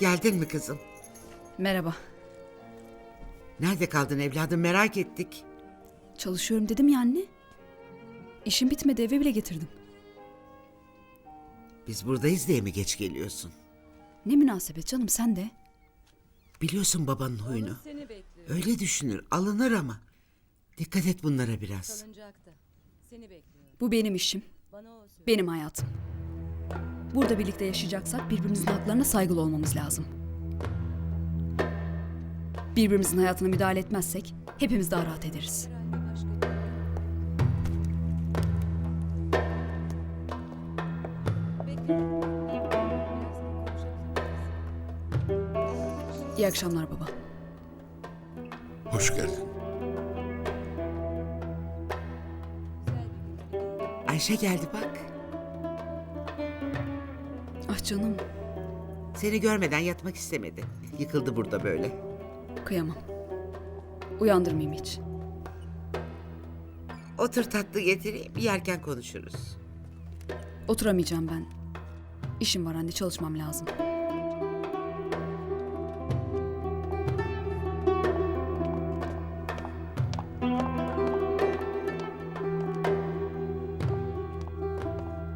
Geldin mi kızım? Merhaba. Nerede kaldın evladım merak ettik. Çalışıyorum dedim ya anne. İşim bitmedi eve bile getirdim. Biz buradayız diye mi geç geliyorsun? Ne münasebet canım sen de. Biliyorsun babanın huyunu. Öyle düşünür alınır ama. Dikkat et bunlara biraz. Salıncakta. Seni bekliyor. Bu benim işim. Bana o söyledi. Benim hayatım. Burada birlikte yaşayacaksak birbirimizin haklarına saygılı olmamız lazım. Birbirimizin hayatına müdahale etmezsek hepimiz daha rahat ederiz. İyi akşamlar baba. Hoş geldin. Ayşe geldi bak. Ah canım Seni görmeden yatmak istemedi. Yıkıldı burada böyle. kıyamam. Uyandırmayayım hiç. Otur tatlı getireyim yerken konuşuruz. Oturamayacağım ben. İşim var anne çalışmam lazım.